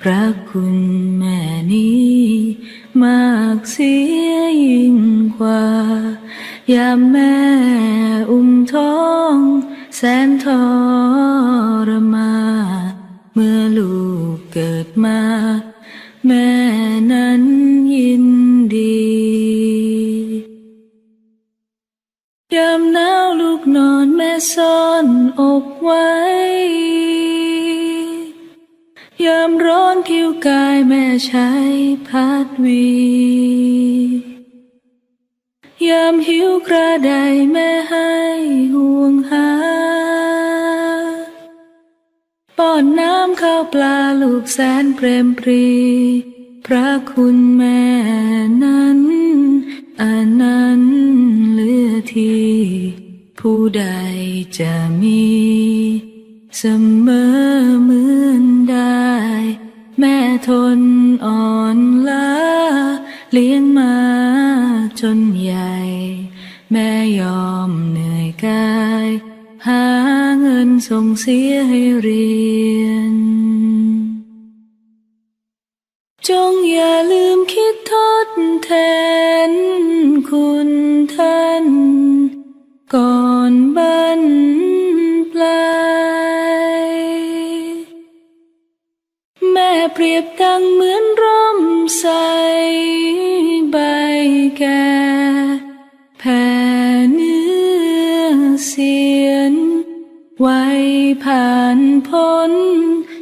พระคุณแม่นี้มากเสียยิ่งกว่ายามแม่อุ้มท้อง แสนทรมา เมื่อลูกเกิดมาายแม่ใช้พัดวี ยามหิวกระไดแม่ให้ห่วงหา ป้อนน้ำข้าวปลาลูกแสนเปรมปรี พระคุณแม่นั้นอันนั้นเหลือที่ผู้ใดจะมี เสม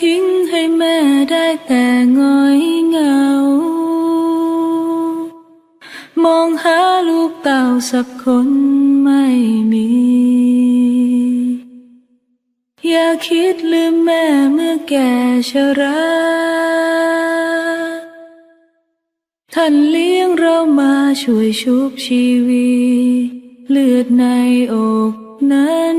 ทิ้งให้แม่ได้แต่ง้อยเหงา มองหาลูกเต่าสักคนไม่มี อย่าคิดลืมแม่เมื่อแก่ชราท่านเลี้ยงเรามาช่วยชุบชีวี เลือดในอกนั้น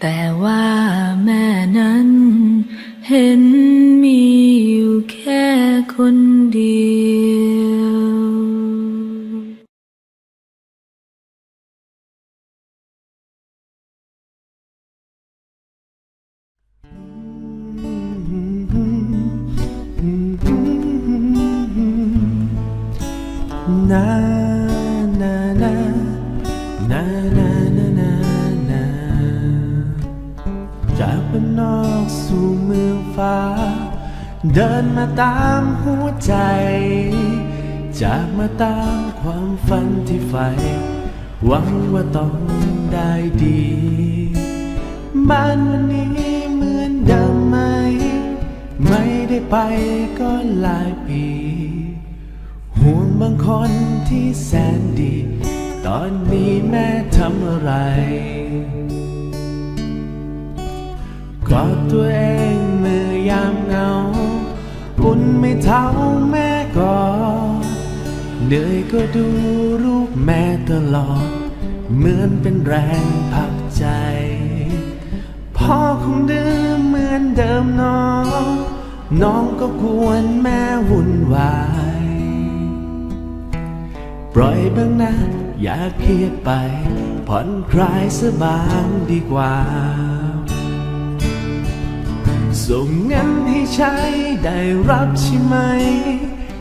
แต่ว่าแม่นั้น เห็นมีอยู่แค่คนเดียว เดินมาตามหัวใจ จากมาตามความฝันที่ใฝ่หวังว่าต้องได้ดี บ้านวันนี้เหมือนเดิมไหม ไม่ได้ไปก็หลายปี ห่วงบางคนที่แสนดี ตอนนี้แม่ทำอะไรกอดตัวเองเมื่อยามเหงา อุ่นไม่เท่าแม่กอดเหนื่อยก็ดูรูปแม่ตลอด เหมือนเป็นแรงผลักใจ พ่อคงดื้อเหมือนเดิมน้อง น้องก็กวนแม่วุ่นวาย ปล่อยบ้างนะ อย่าเครียดไป ผ่อนคลายสบางดีกว่า ส่งเงินให้ใช้ได้รับใช่ไหม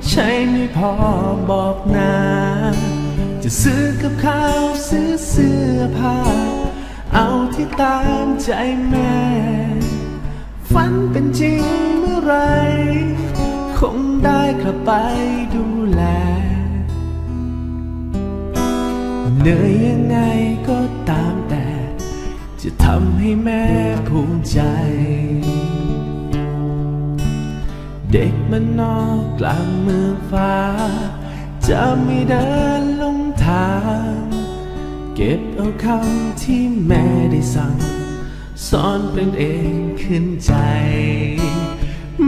ใช่ไม่พอบอกนา จะซื้อกับข้าวซื้อเสื้อผ้า เอาที่ตามใจแม่ ฝันเป็นจริงเมื่อไหรคงได้กลับไปดูแลเหนื่อยยังไงก็ตามแต่ จะทำให้แม่ภูมิใจ เด็กมันนอกกลางเมืองฟ้า จะไม่เดินลงทาง เก็บเอาคำที่แม่ได้สั่งสอนเป็นเองขึ้นใจ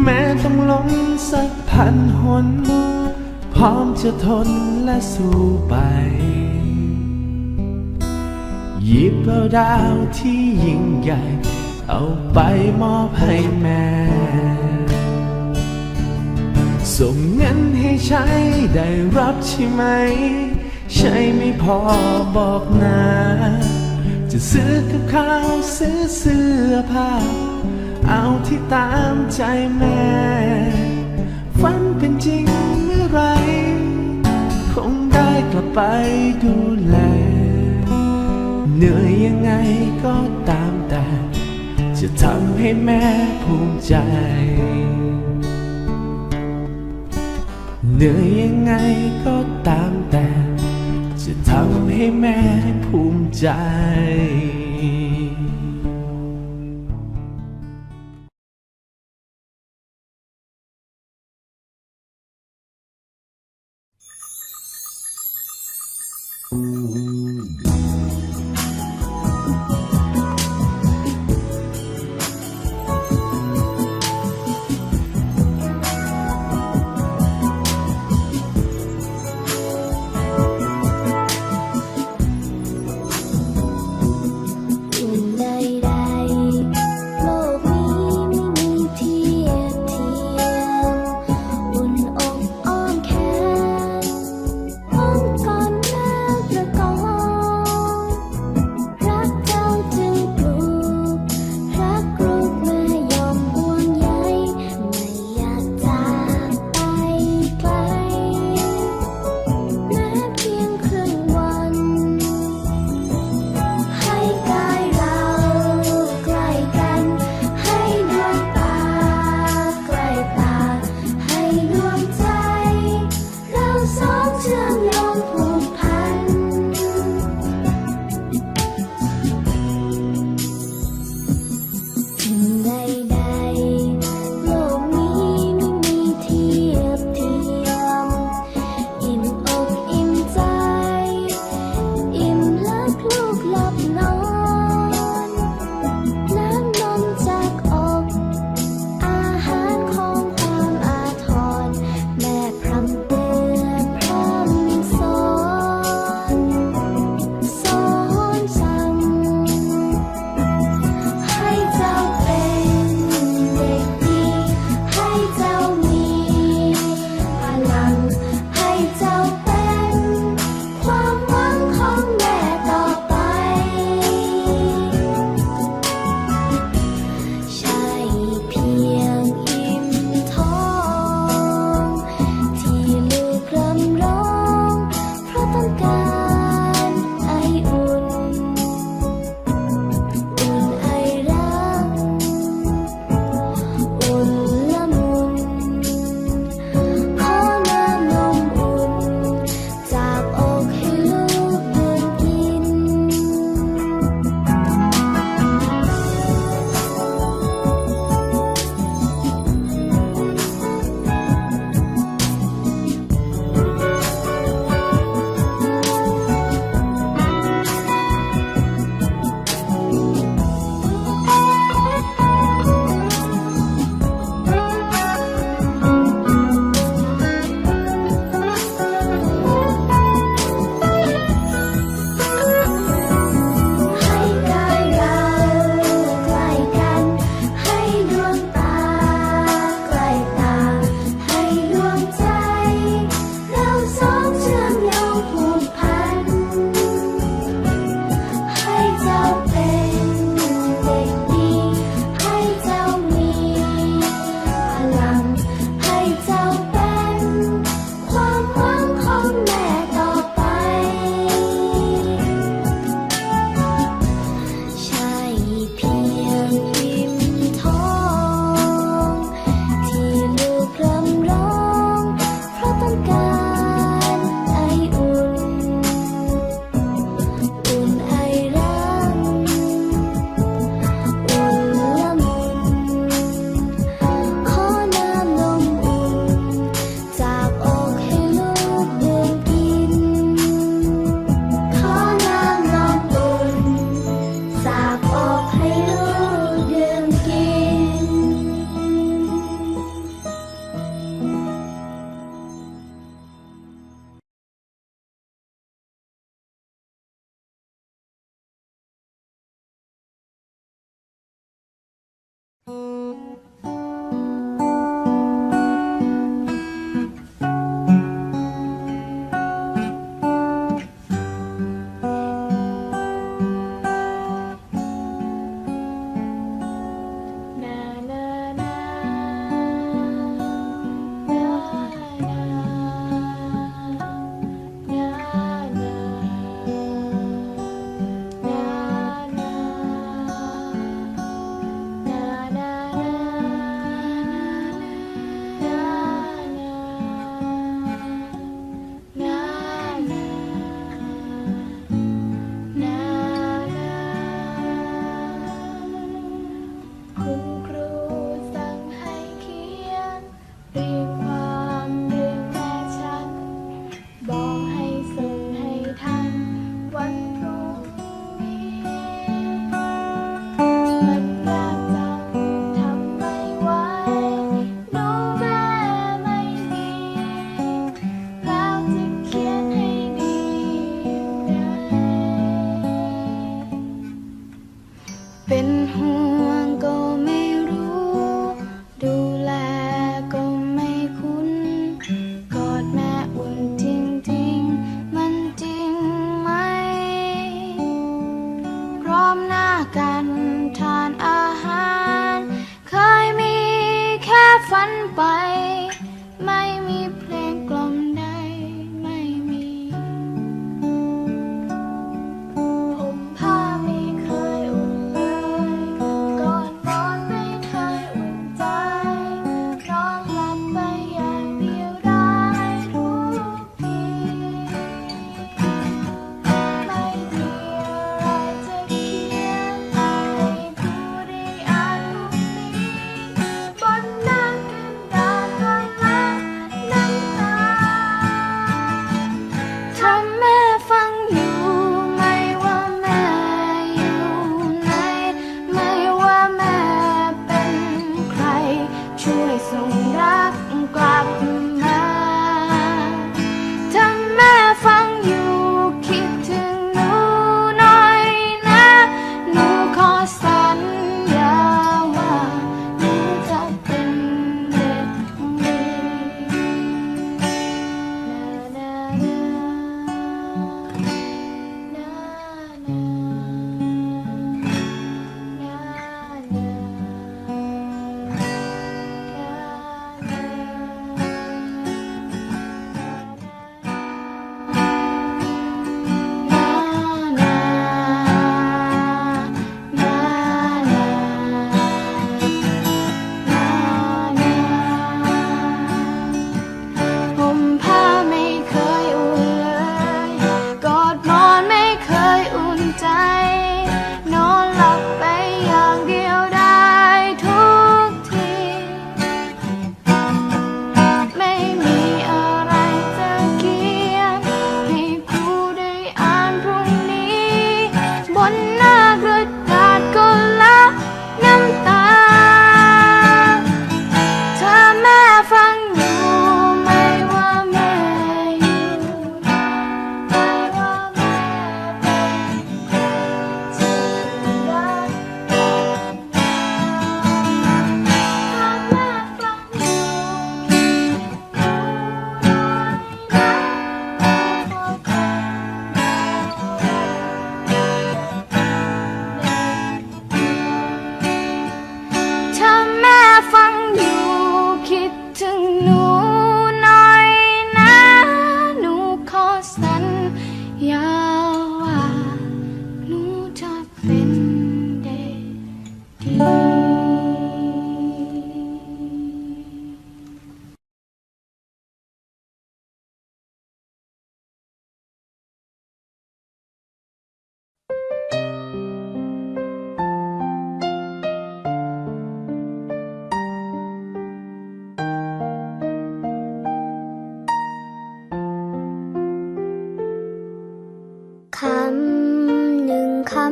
แม้ต้องล้มสักพันหน พร้อมจะทนและสู้ไป หยิบเอาดาวที่ยิ่งใหญ่ เอาไปมอบให้แม่ ส่งเงินให้ใช้ได้รับใช่ไหม ใช่ไม่พอบอกนะ จะซื้อกับข้าวซื้อเสื้อผ้า เอาที่ตามใจแม่ ฝันเป็นจริงเมื่อไหรคงได้กลับไปดูแล เหนื่อยยังไงก็ตามแต่ จะทำให้แม่ภูมิใจ เหนื่อยยังไงก็ตามแต่ จะทำให้แม่ภูมิใจ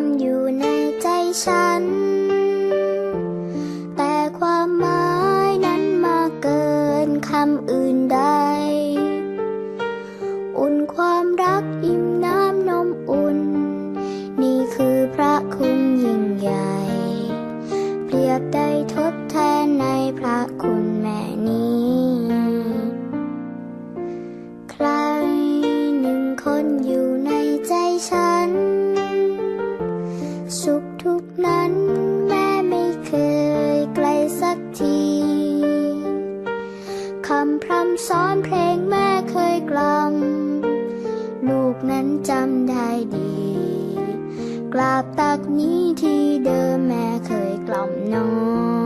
ำอยู่ในใจฉัน เพลงแม่เคยกล่อม ลูกนั้นจำได้ดี กราบตักนี้ที่เดิมแม่เคยกล่อมน้อง